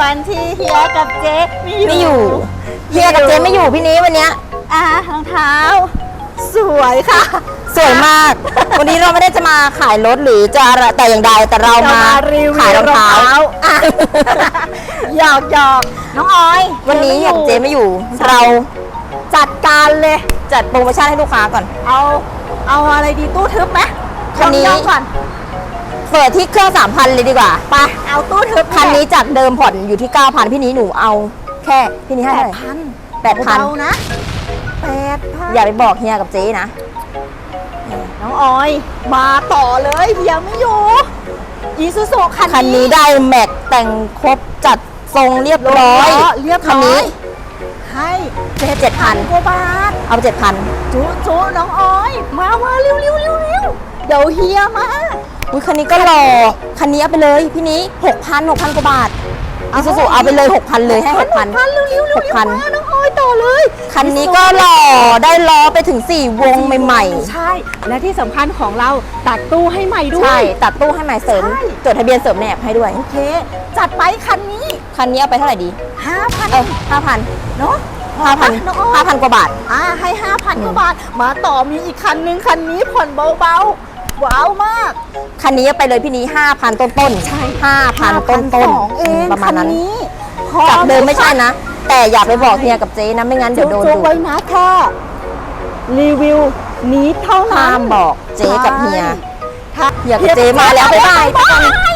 วันที่เฮียกับเจ๊ไม่อยู่ไม่อยู่เฮียกับเจ๊ไม่อยู่พี่นี้วันเนี้ยอ่ารองเท้า สวยค่ะ สวยมาก วันนี้เราไม่ได้จะมาขายรถหรือจะอะไรแต่อย่างใดแต่เราจะมามารีวิวขายรองเท้ารองเท้า อะหยอกหยอกน้องออยวันนี้เฮียกับเจ๊ไม่อยู่ เราจัดการเลย จัดโปรโมชั่นให้ลูกค้าก่อน เอา เอาอะไรดีตู้ทึบไหมคันนี้ย่องๆก่อน เปิดที่เครื่องสามพันเลยดีกว่าไปเอาตู้ทึบคันนี้จากเดิมผ่อนอยู่ที่ 9,000 พี่นี้หนูเอาแค่พี่นี้ให้แปเท่าดไหร่พันแปดพันเบาๆนะแปดพันอย่าไปบอกเฮียกับเจ๊นะ น้องออย มาต่อเลยเฮียไม่อยู่อีซูซูคันคันนี้ได้แม็กแต่งครบจัดทรงเรียบร้อยเรียบคันร้อนี้ยให้เจ็ดพันกว่าบาทเอาเจ็ดพันจูจูน้องออย มามาเร็วเร็วเร็วเร็วเดี๋ยวเฮียมา อุ้ยคันนี้ก็หล่อคันนี้เอาไปเลยพี่นี้หกพันหกพันกว่าบาทอีซูซูเอาไปเลยหกพันเลยให้หกพันพันเร็วเร็วเร็วหกพันมาน้องออยต่อเลย คันนี้ก็หล่อได้ล้อไปถึง4วงใหม่ใช่ และที่สำคัญของเราตัดตู้ให้ใหม่ๆด้วใช่ยตัดตู้ให้ใหม่เสริม ใช่ จดทะเบียนเสริมแนบให้ด้วย โอเค จัดไปคันนี้คันนี้เอาไปเท่าไหร่ดี5,000เออห้าพันเนาะห้าพันน้องออยห้าพันกว่าบาท อ่าให้ห้าพันกว่าบาทมาต่อมีอีกคันนึงคันนี้ผ่อนเบาๆ ว้าวมาก คันนี้เอาไปเลยพี่นี้ห้าพันต้นต้นๆใช่ห้าพันต้นต้น5,200เองประมาณนั้นคันี้จากเดิมไม่ใช่นะ แต่อย่าไปบอกเฮียกับเจ๊นะไม่งั้นเดี๋ยวโดนจุดูกๆไว้นะแค่รีวิวนี้เท่านั้นห้ามบอกเจ๊กับเฮียถ้าเฮียกับเจ๊มาแล้วบ๊ายบายบ๊ายบาย